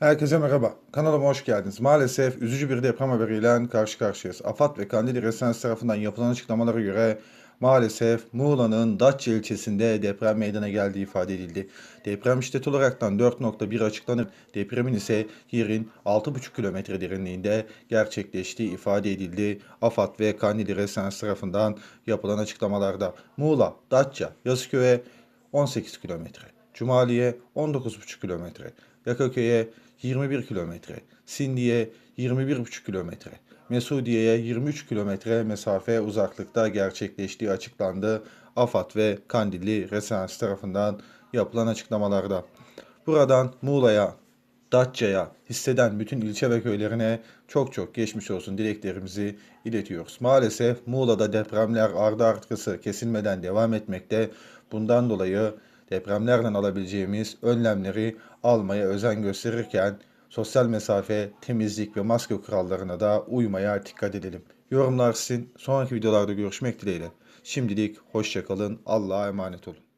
Herkese merhaba. Kanalıma hoş geldiniz. Maalesef üzücü bir deprem haberiyle karşı karşıyayız. AFAD ve Kandili Resens tarafından yapılan açıklamalara göre maalesef Muğla'nın Datça ilçesinde deprem meydana geldiği ifade edildi. Deprem şiddeti olaraktan 4.1 açıklanır. Depremin ise yerin 6.5 kilometre derinliğinde gerçekleştiği ifade edildi. AFAD ve Kandili Resens tarafından yapılan açıklamalarda Muğla, Datça, Yazıköy'e 18 kilometre. Cumali'ye 19,5 kilometre, Yakaköy'e 21 kilometre, Sindi'ye 21,5 kilometre, Mesudiye'ye 23 kilometre mesafe uzaklıkta gerçekleştiği açıklandı. AFAD ve Kandilli Resens tarafından yapılan açıklamalarda. Buradan Muğla'ya, Datça'ya hisseden bütün ilçe ve köylerine çok çok geçmiş olsun dileklerimizi iletiyoruz. Maalesef Muğla'da depremler ardı arkası kesilmeden devam etmekte. Bundan dolayı depremlerden alabileceğimiz önlemleri almaya özen gösterirken sosyal mesafe, temizlik ve maske kurallarına da uymaya dikkat edelim. Yorumlar sizin. Sonraki videolarda görüşmek dileğiyle. Şimdilik hoşçakalın. Allah'a emanet olun.